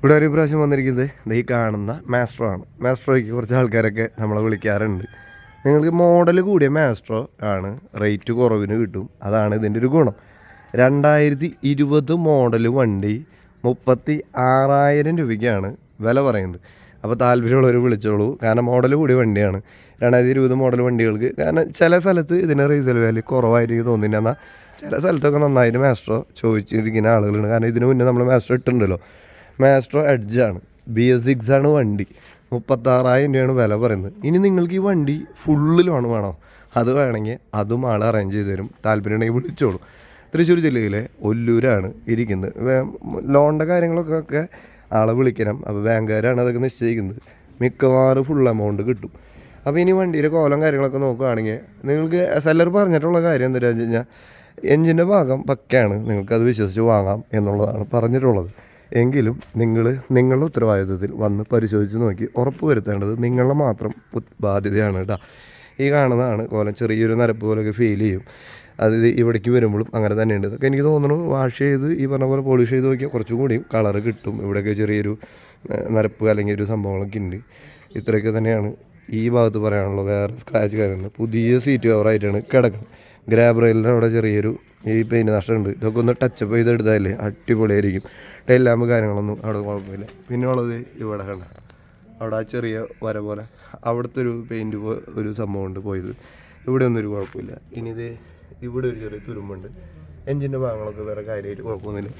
ഇവിടെ ഒരു പ്രാവശ്യം വന്നിരിക്കുന്നത് ഈ കാണുന്ന മാസ്ട്രോ ആണ്. മാസ്ട്രോയ്ക്ക് കുറച്ച് ആൾക്കാരൊക്കെ നമ്മളെ വിളിക്കാറുണ്ട്. നിങ്ങൾക്ക് മോഡൽ കൂടിയ മാസ്ട്രോ ആണ് റേറ്റ് കുറവിന് കിട്ടും. അതാണ് ഇതിന്റെ ഒരു ഗുണം. രണ്ടായിരത്തി ഇരുപത് മോഡൽ വണ്ടി മുപ്പത്തി ആറായിരം രൂപയ്ക്കാണ് വില പറയുന്നത്. അപ്പോൾ താല്പര്യമുള്ളവർ വിളിച്ചോളൂ. കാരണം മോഡൽ കൂടിയ വണ്ടിയാണ്. രണ്ടായിരത്തി ഇരുപത് മോഡൽ വണ്ടികൾക്ക് കാരണം ചില സ്ഥലത്ത് ഇതിന് റീസെൽ വാല്യൂ കുറവായിരിക്കും തോന്നുന്നില്ല. എന്നാൽ ചില സ്ഥലത്തൊക്കെ നന്നായിട്ട് മാസ്ട്രോ ചോദിച്ചിരിക്കുന്ന ആളുകളുണ്ട് കാരണം ഇതിന് മുന്നേ നമ്മൾ മാസ്ട്രോ ഇട്ടിട്ടുണ്ടല്ലോ. മാസ്ട്രോ എഡ്ജാണ് ബി എസ് സിക്സ് ആണ് വണ്ടി. മുപ്പത്താറായിരം രൂപയാണ് വില പറയുന്നത്. ഇനി നിങ്ങൾക്ക് ഈ വണ്ടി ഫുള്ള് ലോൺ വേണോ? അത് വേണമെങ്കിൽ അതും ആൾ അറേഞ്ച് ചെയ്ത് തരും. താല്പര്യം ഉണ്ടെങ്കിൽ വിളിച്ചോളൂ. തൃശ്ശൂർ ജില്ലയിലെ ഒല്ലൂരാണ് ഇരിക്കുന്നത്. ലോണിന്റെ കാര്യങ്ങളൊക്കെ ആളെ വിളിക്കണം. അപ്പോൾ ബാങ്കുകാരാണ് അതൊക്കെ നിശ്ചയിക്കുന്നത്. മിക്കവാറും ഫുൾ എമൗണ്ട് കിട്ടും. അപ്പോൾ ഇനി വണ്ടിയുടെ കോലം കാര്യങ്ങളൊക്കെ നോക്കുകയാണെങ്കിൽ നിങ്ങൾക്ക് സെല്ലർ പറഞ്ഞിട്ടുള്ള കാര്യം എന്താണെന്ന് വെച്ച് കഴിഞ്ഞാൽ എഞ്ചിന്റെ ഭാഗം പക്കയാണ്. നിങ്ങൾക്കത് വിശ്വസിച്ച് വാങ്ങാം എന്നുള്ളതാണ് പറഞ്ഞിട്ടുള്ളത്. എങ്കിലും നിങ്ങൾ നിങ്ങളുടെ ഉത്തരവാദിത്വത്തിൽ വന്ന് പരിശോധിച്ച് നോക്കി ഉറപ്പ് വരുത്തേണ്ടത് നിങ്ങളുടെ മാത്രം ബാധ്യതയാണ് കേട്ടോ. ഈ കാണുന്നതാണ് കോലം ചെറിയൊരു നരപ്പ് പോലെയൊക്കെ ഫീൽ ചെയ്യും. അത് ഇവിടേക്ക് വരുമ്പോഴും അങ്ങനെ തന്നെയുണ്ട്. ഇതൊക്കെ എനിക്ക് തോന്നുന്നു വാഷ് ചെയ്ത് ഈ പറഞ്ഞ പോലെ പോളിഷ് ചെയ്ത് നോക്കിയാൽ കുറച്ചും കൂടി കളറ് കിട്ടും. ഇവിടെയൊക്കെ ചെറിയൊരു നരപ്പ് അല്ലെങ്കിൽ ഒരു സംഭവങ്ങളൊക്കെ ഉണ്ട്. ഇത്രയൊക്കെ തന്നെയാണ് ഈ ഭാഗത്ത് പറയാനുള്ളത് വേറെ സ്ക്രാച്ച് കാര്യമുണ്ട് പുതിയ സീറ്റ് കവറായിട്ടാണ് കിടക്കുന്നത്. ഗ്രാബ് റെയിലിന്റെ അവിടെ ചെറിയൊരു ഈ പെയിന്റ് നഷ്ടമുണ്ട്. ഇതൊക്കെ ഒന്ന് ടച്ചപ്പ് ചെയ്ത് എടുത്താലേ അടിപൊളിയായിരിക്കും. ടൈലാമ്പ് കാര്യങ്ങളൊന്നും അവിടെ കുഴപ്പമില്ല. പിന്നെ ഉള്ളത് ഇവിടെ കണ്ട. അവിടെ ആ ചെറിയ വര പോലെ അവിടുത്തെ ഒരു പെയിന്റ് ഒരു സംഭവമുണ്ട് പോയത്. ഇവിടെ ഒന്നും ഒരു കുഴപ്പമില്ല. ഇനി ഇത് ഇവിടെ ഒരു ചെറിയ തുരുമ്പുണ്ട്. എഞ്ചിന്റെ ഭാഗങ്ങളൊക്കെ വേറെ കാര്യമായിട്ട് കുഴപ്പമൊന്നുമില്ല.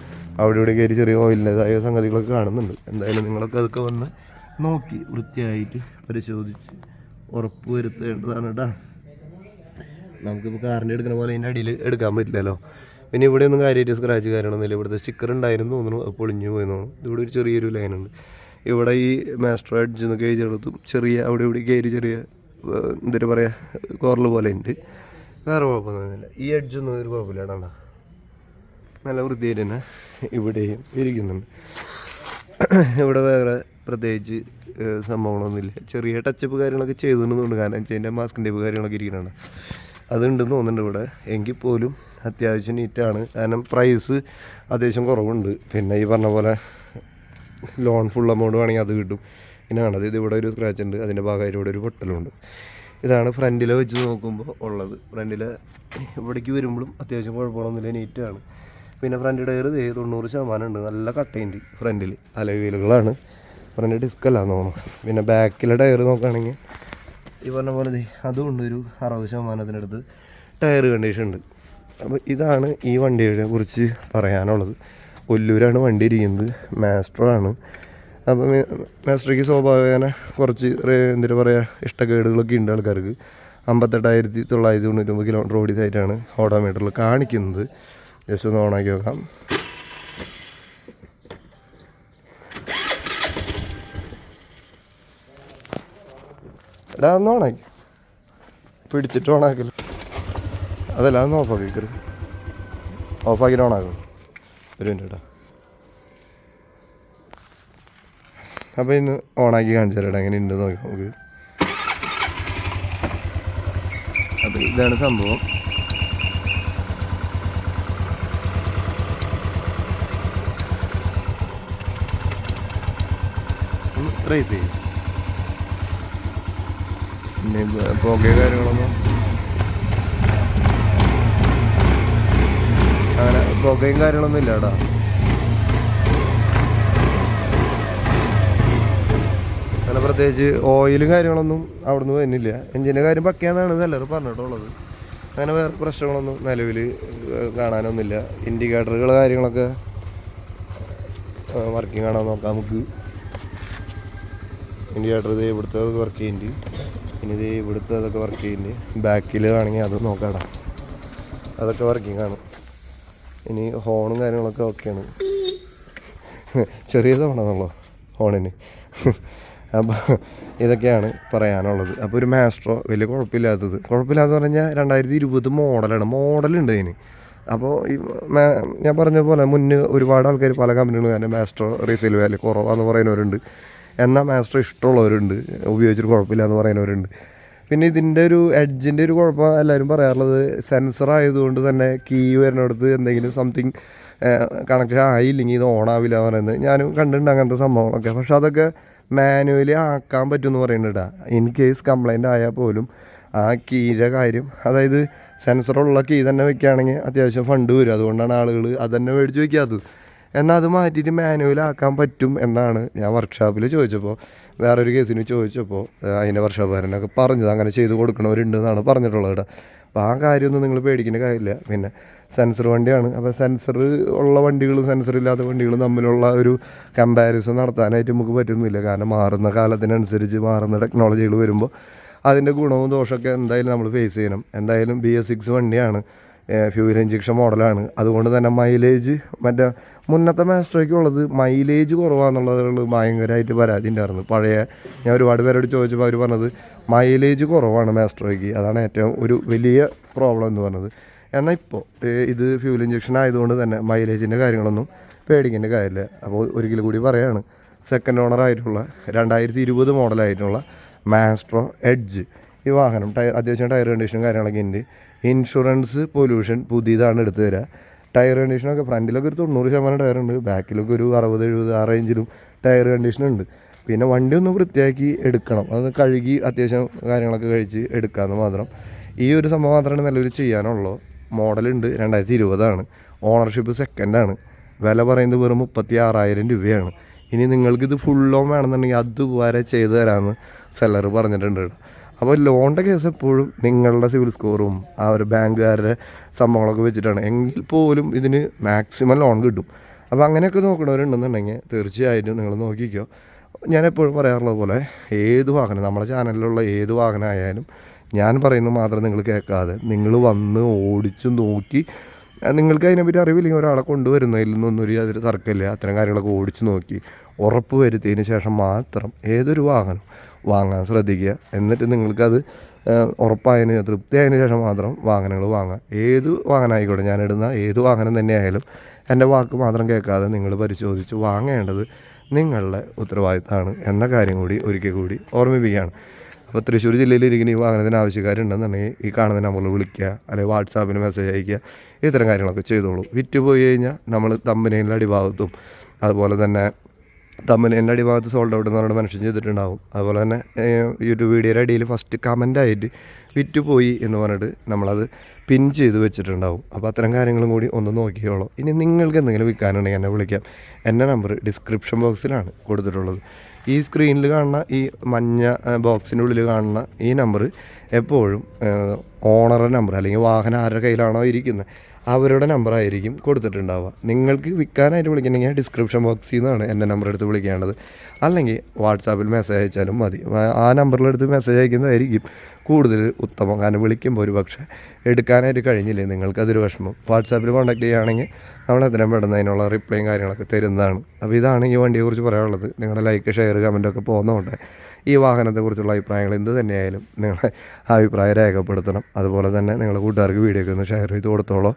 അവിടെ ഇവിടെ കയറി ചെറിയ ഓയിലിന്റെതായ സംഗതികളൊക്കെ കാണുന്നുണ്ട്. എന്തായാലും നിങ്ങളൊക്കെ അതൊക്കെ വന്ന് നോക്കി വൃത്തിയായിട്ട് പരിശോധിച്ച് ഉറപ്പ് വരുത്തേണ്ടതാണ് കേട്ടോ നമുക്കിപ്പോൾ കാറിന്റെ എടുക്കുന്ന പോലെ അതിന്റെ അടിയിൽ എടുക്കാൻ പറ്റില്ലല്ലോ. പിന്നെ ഇവിടെ ഒന്നും കാര്യമായിട്ട് സ്ക്രാച്ച് കാര്യങ്ങളൊന്നുമില്ല ഇവിടുത്തെ സ്റ്റിക്കർ ഉണ്ടായിരുന്നു തോന്നുന്നു. പൊളിഞ്ഞു പോയി തോന്നുന്നു. ഇവിടെ ഒരു ചെറിയൊരു ലൈനുണ്ട് ഇവിടെ ഈ മാസ്റ്റർ എഡ്ജ് എന്നൊക്കെ എഴുതിയെടുത്തും ചെറിയ അവിടെ ഇവിടെ കയറി ചെറിയ എന്തൊരു എന്താ പറയുക കോറൽ പോലെ ഉണ്ട്. വേറെ കുഴപ്പമൊന്നുമില്ല. ഈ അഡ്ജൊന്നും ഒരു കുഴപ്പമില്ല നല്ല വൃത്തിയായിട്ട് തന്നെ ഇവിടെയും ഇരിക്കുന്നുണ്ട്. ഇവിടെ വേറെ പ്രത്യേകിച്ച് സംഭവങ്ങളൊന്നുമില്ല. ചെറിയ ടച്ചപ്പ് കാര്യങ്ങളൊക്കെ ചെയ്തിട്ടുണ്ട് കാരണം എന്റെ മാസ്കിന്റെ കാര്യങ്ങളൊക്കെ ഇരിക്കുന്നുണ്ട്. അതുണ്ടെന്ന് തോന്നുന്നുണ്ട് ഇവിടെ. എങ്കിൽ പോലും അത്യാവശ്യം നീറ്റാണ് കാരണം പ്രൈസ് അത്യാവശ്യം കുറവുണ്ട്. പിന്നെ ഈ പറഞ്ഞ പോലെ ലോൺ ഫുൾ എമൗണ്ട് വേണമെങ്കിൽ അത് കിട്ടും. പിന്നെ കാണാതെ ഇത് ഇവിടെ ഒരു സ്ക്രാച്ച് ഉണ്ട്. അതിന്റെ ഭാഗമായിട്ട് ഇവിടെ ഒരു പൊട്ടലുണ്ട്. ഇതാണ് ഫ്രണ്ടിലെ വെച്ച് നോക്കുമ്പോൾ ഉള്ളത്. ഫ്രണ്ടിലെ ഇവിടേക്ക് വരുമ്പോഴും അത്യാവശ്യം കുഴപ്പമൊന്നുമില്ല നീറ്റാണ് പിന്നെ ഫ്രണ്ട് ടയർ തൊണ്ണൂറ് ശതമാനം ഉണ്ട്. നല്ല കട്ടയുണ്ട് ഫ്രണ്ടിൽ അലവീലുകളാണ്. ഫ്രണ്ട് ഡിസ്ക് അല്ലാന്ന് തോന്നുന്നു. പിന്നെ ബാക്കിലെ ടയർ നോക്കുകയാണെങ്കിൽ ഈ പറഞ്ഞ പോലെ അതുകൊണ്ട് ഒരു അറുപത് ശതമാനത്തിനടുത്ത് ടയർ കണ്ടീഷൻ ഉണ്ട്. അപ്പോൾ ഇതാണ് ഈ വണ്ടിയെ കുറിച്ച് പറയാനുള്ളത്. ഒല്ലൂരാണ് വണ്ടി ഇരിക്കുന്നത്. മാസ്റ്റർ ആണ്. അപ്പോൾ മാസ്റ്ററിക്ക് സ്വാഭാവികന കുറച്ച് എന്തിനാ പറയുക ഇഷ്ടക്കേടുകളൊക്കെ ഉണ്ട് ആൾക്കാർക്ക്. അമ്പത്തെട്ടായിരത്തി തൊള്ളായിരത്തി തൊണ്ണൂറ്റൊമ്പത് കിലോമീറ്റർ ഓടിയതായിട്ടാണ് ഓഡോമീറ്ററിൽ കാണിക്കുന്നത്. ജസ്റ്റ് ഒന്ന് ഓണാക്കി നോക്കാം. എടാ ഓണാക്കി പിടിച്ചിട്ട് ഓണാക്കൽ അതല്ല അതൊന്ന് ഓഫാക്കി കയറി ഓഫാക്കിയിട്ട് ഓണാക്കും ഒരു മിനിറ്റ് കേട്ടോ ഇന്ന് ഓണാക്കി കാണിച്ചു എങ്ങനെ ഉണ്ട് നോക്കാം നമുക്ക്. അപ്പോൾ ഇതാണ് സംഭവം. ട്രേസ് ചെയ്യും. പിന്നെ പുക കാര്യങ്ങളൊന്നും അങ്ങനെ പുകയും കാര്യങ്ങളൊന്നും ഇല്ല കേട്ടോ. അങ്ങനെ പ്രത്യേകിച്ച് ഓയിലും കാര്യങ്ങളൊന്നും അവിടുന്ന് വരുന്നില്ല എഞ്ചിന്റെ കാര്യം പക്കയാന്നാണ് എല്ലാവരും പറഞ്ഞിട്ടുള്ളത്. അങ്ങനെ വേറെ പ്രശ്നങ്ങളൊന്നും നിലവിൽ കാണാനൊന്നുമില്ല. ഇൻഡിക്കേറ്ററുകൾ കാര്യങ്ങളൊക്കെ വർക്കിംഗ് ആണോ നോക്കാം നമുക്ക്. ഇൻഡിക്കേറ്റർ ഇവിടുത്തെ വർക്ക് ചെയ്യുന്നുണ്ട് പിന്നെ ഇവിടുത്തെ അതൊക്കെ വർക്ക് ചെയ്യുന്നുണ്ട് ബാക്കിൽ ആണെങ്കിൽ അത് നോക്കാടാ. അതൊക്കെ വർക്കിംഗ് ആണ് ഇനി ഹോണും കാര്യങ്ങളൊക്കെ ഓക്കെയാണ് ചെറിയ തവണ ഹോണിന് അപ്പോൾ ഇതൊക്കെയാണ് പറയാനുള്ളത്. അപ്പോൾ ഒരു മാസ്ട്രോ വലിയ കുഴപ്പമില്ലാത്തത്. കുഴപ്പമില്ലാന്ന് പറഞ്ഞാൽ രണ്ടായിരത്തി ഇരുപത് മോഡലാണ് മോഡലുണ്ട് അതിന്. അപ്പോൾ ഈ ഞാൻ പറഞ്ഞ പോലെ മുന്നേ ഒരുപാട് ആൾക്കാർ പല കമ്പനികളും തന്നെ മാസ്ട്രോ റീസെയിൽ വാല്യൂ കുറവാന്ന് പറയുന്നവരുണ്ട്. എന്നാൽ മാസ്റ്റർ ഇഷ്ടമുള്ളവരുണ്ട്. ഉപയോഗിച്ചിട്ട് കുഴപ്പമില്ല എന്ന് പറയുന്നവരുണ്ട്. പിന്നെ ഇതിന്റെ ഒരു എഡ്ജിന്റെ ഒരു കുഴപ്പം എല്ലാവരും പറയാറുള്ളത് സെൻസർ ആയതുകൊണ്ട് തന്നെ കീ വരുന്നിടത്ത് എന്തെങ്കിലും സംതിങ് കണക്ഷൻ ആയില്ലെങ്കിൽ ഇത് ഓൺ ആവില്ല എന്ന് പറയുന്നത്. ഞാനും കണ്ടിട്ടുണ്ട് അങ്ങനത്തെ സംഭവങ്ങളൊക്കെ. പക്ഷെ അതൊക്കെ മാനുവലി ആക്കാൻ പറ്റുമെന്ന് പറയുന്നുണ്ട് ഇൻ കേസ് കംപ്ലൈന്റ് ആയാൽ പോലും ആ കീയുടെ കാര്യം അതായത് സെൻസറുള്ള കീ തന്നെ വെക്കുകയാണെങ്കിൽ അത്യാവശ്യം ഫണ്ട് വരും. അതുകൊണ്ടാണ് ആളുകൾ അതന്നെ തന്നെ മേടിച്ച് വയ്ക്കാത്തത് എന്നാൽ അത് മാറ്റിയിട്ട് മാനുവലാക്കാൻ പറ്റും എന്നാണ് ഞാൻ വർക്ക്ഷോപ്പിൽ ചോദിച്ചപ്പോൾ വേറൊരു കേസിന് ചോദിച്ചപ്പോൾ അതിന്റെ വർക്ക്ഷോപ്പുകാരനൊക്കെ പറഞ്ഞത് അങ്ങനെ ചെയ്ത് കൊടുക്കണവരുണ്ട് എന്നാണ് പറഞ്ഞിട്ടുള്ളത് കേട്ടോ. അപ്പോൾ ആ കാര്യമൊന്നും നിങ്ങൾ പേടിക്കേണ്ട കാര്യമില്ല. പിന്നെ സെൻസർ വണ്ടിയാണ്. അപ്പോൾ സെൻസർ ഉള്ള വണ്ടികളും സെൻസർ ഇല്ലാത്ത വണ്ടികളും തമ്മിലുള്ള ഒരു കമ്പാരിസൺ നടത്താനായിട്ട് നമുക്ക് പറ്റുന്നില്ല. കാരണം മാറുന്ന കാലത്തിനനുസരിച്ച് മാറുന്ന ടെക്നോളജികൾ വരുമ്പോൾ അതിന്റെ ഗുണവും ദോഷമൊക്കെ എന്തായാലും നമ്മൾ ഫേസ് ചെയ്യണം. എന്തായാലും ബി എസ് സിക്സ് വണ്ടിയാണ്. ഫ്യൂൽ ഇഞ്ചക്ഷൻ മോഡലാണ് അതുകൊണ്ട് തന്നെ മൈലേജ് മറ്റേ മുന്നത്തെ മാസ്ട്രോയ്ക്ക് ഉള്ളത് മൈലേജ് കുറവാണെന്നുള്ളത് ഭയങ്കരമായിട്ട് പരാതി ഉണ്ടായിരുന്നു പഴയ ഞാൻ ഒരുപാട് പേരോട് ചോദിച്ചപ്പോൾ അവർ പറഞ്ഞത് മൈലേജ് കുറവാണ് മാസ്ട്രോയ്ക്ക് അതാണ് ഏറ്റവും ഒരു വലിയ പ്രോബ്ലം എന്ന് പറഞ്ഞത്. എന്നാൽ ഇപ്പോൾ ഇത് ഫ്യൂൽ ഇഞ്ചക്ഷൻ ആയതുകൊണ്ട് തന്നെ മൈലേജിന്റെ കാര്യങ്ങളൊന്നും പേടിക്കേണ്ട കാര്യമില്ല. അപ്പോൾ ഒരിക്കലും കൂടി പറയാണ് സെക്കൻഡ് ഓണർ ആയിട്ടുള്ള രണ്ടായിരത്തി ഇരുപത് മോഡലായിട്ടുള്ള മാസ്ട്രോ എഡ്ജ് ഈ വാഹനം ടയർ അത്യാവശ്യം ടയർ കണ്ടീഷനും കാര്യങ്ങളൊക്കെ ഉണ്ട്. ഇൻഷുറൻസ് പൊല്യൂഷൻ പുതിയതാണ് എടുത്തു തരിക ടയർ കണ്ടീഷനൊക്കെ ഫ്രണ്ടിലൊക്കെ ഒരു തൊണ്ണൂറ് ശതമാനം ഉണ്ട്. ബാക്കിലൊക്കെ ഒരു അറുപത് എഴുപത് ആ റേഞ്ചിലും ടയർ കണ്ടീഷൻ ഉണ്ട്. പിന്നെ വണ്ടി ഒന്ന് വൃത്തിയാക്കി എടുക്കണം. അത് കഴുകി അത്യാവശ്യം കാര്യങ്ങളൊക്കെ കഴിച്ച് എടുക്കാമെന്ന് മാത്രം. ഈ ഒരു സംഭവം മാത്രമാണ് നല്ലൊരു ചെയ്യാനുള്ളൂ. മോഡലുണ്ട് രണ്ടായിരത്തി ഇരുപതാണ് ഓണർഷിപ്പ് സെക്കൻഡാണ്. വില പറയുന്നത് വെറും മുപ്പത്തി ആറായിരം രൂപയാണ്. ഇനി നിങ്ങൾക്കിത് ഫുൾ ലോൺ വേണമെന്നുണ്ടെങ്കിൽ അതുവരെ ചെയ്തു തരാമെന്ന് സെല്ലർ പറഞ്ഞിട്ടുണ്ട് കേട്ടോ. അപ്പോൾ ലോണിന്റെ കേസ് എപ്പോഴും നിങ്ങളുടെ സിവിൽ സ്കോറും ആ ഒരു ബാങ്കുകാരുടെ സംഭവങ്ങളൊക്കെ വെച്ചിട്ടാണ്. എങ്കിൽ പോലും ഇതിന് മാക്സിമം ലോൺ കിട്ടും. അപ്പോൾ അങ്ങനെയൊക്കെ നോക്കണവരുണ്ടെന്നുണ്ടെങ്കിൽ തീർച്ചയായിട്ടും നിങ്ങൾ നോക്കിക്കോ. ഞാൻ എപ്പോഴും പറയാറുള്ളത് പോലെ ഏത് വാഹനം നമ്മുടെ ചാനലിലുള്ള ഏത് വാഹനമായാലും ഞാൻ പറയുന്നത് മാത്രം നിങ്ങൾ കേൾക്കാതെ നിങ്ങൾ വന്ന് ഓടിച്ചു നോക്കി നിങ്ങൾക്ക് അതിനെപ്പറ്റി അറിവില്ലെങ്കിൽ ഒരാളെ കൊണ്ടുവരുന്നതിൽ നിന്നൊന്നും ഒരു യാതൊരു തർക്കമില്ല. അത്തരം കാര്യങ്ങളൊക്കെ ഓടിച്ചു നോക്കി ഉറപ്പ് വരുത്തിയതിന് ശേഷം മാത്രം ഏതൊരു വാഹനം വാങ്ങാൻ ശ്രദ്ധിക്കുക. എന്നിട്ട് നിങ്ങൾക്കത് ഉറപ്പായതിന് തൃപ്തിയായതിനു ശേഷം മാത്രം വാഹനങ്ങൾ വാങ്ങുക. ഏത് വാഹനമായിക്കോട്ടെ ഞാനിടുന്ന ഏത് വാഹനം തന്നെയായാലും എന്റെ വാക്ക് മാത്രം കേൾക്കാതെ നിങ്ങൾ പരിശോധിച്ച് വാങ്ങേണ്ടത് നിങ്ങളുടെ ഉത്തരവാദിത്തമാണ് എന്ന കാര്യം കൂടി ഒരിക്കൽ കൂടി ഓർമ്മിപ്പിക്കുകയാണ്. അപ്പോൾ തൃശ്ശൂർ ജില്ലയിൽ ഇരിക്കുന്ന ഈ വാഹനത്തിന് ആവശ്യക്കാരുണ്ടെന്നുണ്ടെങ്കിൽ ഈ കാണുന്ന നമ്പറിൽ വിളിക്കുക അല്ലെങ്കിൽ വാട്സാപ്പിന് മെസ്സേജ് അയക്കുക ഇത്തരം കാര്യങ്ങളൊക്കെ ചെയ്തോളൂ. വിറ്റ് പോയി കഴിഞ്ഞാൽ നമ്മൾ തമ്പനയിലെ അടിഭാഗത്തും അതുപോലെ തന്നെ തമ്പനയിലെ അടിഭാഗത്ത് സോൾഡ് ഔട്ട് എന്ന് പറഞ്ഞിട്ട് മനുഷ്യൻ ചെയ്തിട്ടുണ്ടാവും. അതുപോലെ തന്നെ യൂട്യൂബ് വീഡിയോയുടെ അടിയിൽ ഫസ്റ്റ് കമന്റായിട്ട് വിറ്റ് പോയി എന്ന് പറഞ്ഞിട്ട് നമ്മളത് പിൻ ചെയ്ത് വെച്ചിട്ടുണ്ടാവും. അപ്പോൾ അത്തരം കാര്യങ്ങളും കൂടി ഒന്ന് നോക്കിയോളൂ ഇനി നിങ്ങൾക്ക് എന്തെങ്കിലും വിൽക്കാനുണ്ടെങ്കിൽ എന്നെ വിളിക്കാം. എന്റെ നമ്പർ ഡിസ്ക്രിപ്ഷൻ ബോക്സിലാണ് കൊടുത്തിട്ടുള്ളത്. ഈ സ്ക്രീനിൽ കാണുന്ന ഈ മഞ്ഞ ബോക്സിന്റെ ഉള്ളിൽ കാണുന്ന ഈ നമ്പർ എപ്പോഴും ഓണറുടെ നമ്പർ അല്ലെങ്കിൽ വാഹനം ആരുടെ കയ്യിലാണോ ഇരിക്കുന്നത്. അവരുടെ നമ്പർ ആയിരിക്കും കൊടുത്തിട്ടുണ്ടാവുക. നിങ്ങൾക്ക് വിൽക്കാനായിട്ട് വിളിക്കണമെങ്കിൽ ഡിസ്ക്രിപ്ഷൻ ബോക്സിൽ നിന്നാണ് എന്റെ നമ്പർ എടുത്ത് വിളിക്കേണ്ടത്. അല്ലെങ്കിൽ വാട്സാപ്പിൽ മെസ്സേജ് അയച്ചാലും മതി. ആ- നമ്പറിലെടുത്ത് മെസ്സേജ് അയക്കുന്നതായിരിക്കും കൂടുതൽ ഉത്തമം. കാരണം വിളിക്കുമ്പോൾ ഒരു പക്ഷേ എടുക്കാനായിട്ട് കഴിഞ്ഞില്ലേ? നിങ്ങൾക്കതൊരു വിഷമം. വാട്സാപ്പിൽ കോൺടാക്ട് ചെയ്യുകയാണെങ്കിൽ നമ്മൾ എത്രയും പെട്ടെന്ന് അതിനുള്ള റിപ്ലൈയും കാര്യങ്ങളൊക്കെ തരുന്നതാണ്. അപ്പോൾ ഇതാണ് ഈ വണ്ടിയെക്കുറിച്ച് പറയാനുള്ളത്. നിങ്ങളുടെ ലൈക്ക് ഷെയർ കമന്റൊക്കെ പോകുന്നതുകൊണ്ട് ഈ വാഹനത്തെക്കുറിച്ചുള്ള അഭിപ്രായങ്ങൾ എന്ത് തന്നെയായാലും നിങ്ങളെ അഭിപ്രായം രേഖപ്പെടുത്തണം. അതുപോലെ തന്നെ നിങ്ങളുടെ കൂട്ടുകാർക്ക് വീഡിയോ ഒക്കെ ഒന്ന് ഷെയർ ചെയ്ത് കൊടുത്തോളൂ.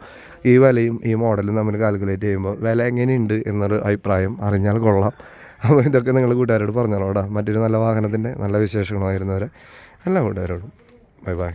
ഈ വിലയും ഈ മോഡലും നമ്മൾ കാൽക്കുലേറ്റ് ചെയ്യുമ്പോൾ വില എങ്ങനെയുണ്ട് എന്നൊരു അഭിപ്രായം അറിഞ്ഞാൽ കൊള്ളാം. അപ്പോൾ ഇതൊക്കെ നിങ്ങൾ കൂട്ടുകാരോട് പറഞ്ഞോളൂടാ മറ്റൊരു നല്ല വാഹനത്തിന്റെ നല്ല വിശേഷങ്ങളായിരുന്നവരെ എല്ലാ കൂട്ടുകാരോടും ബൈ ബൈ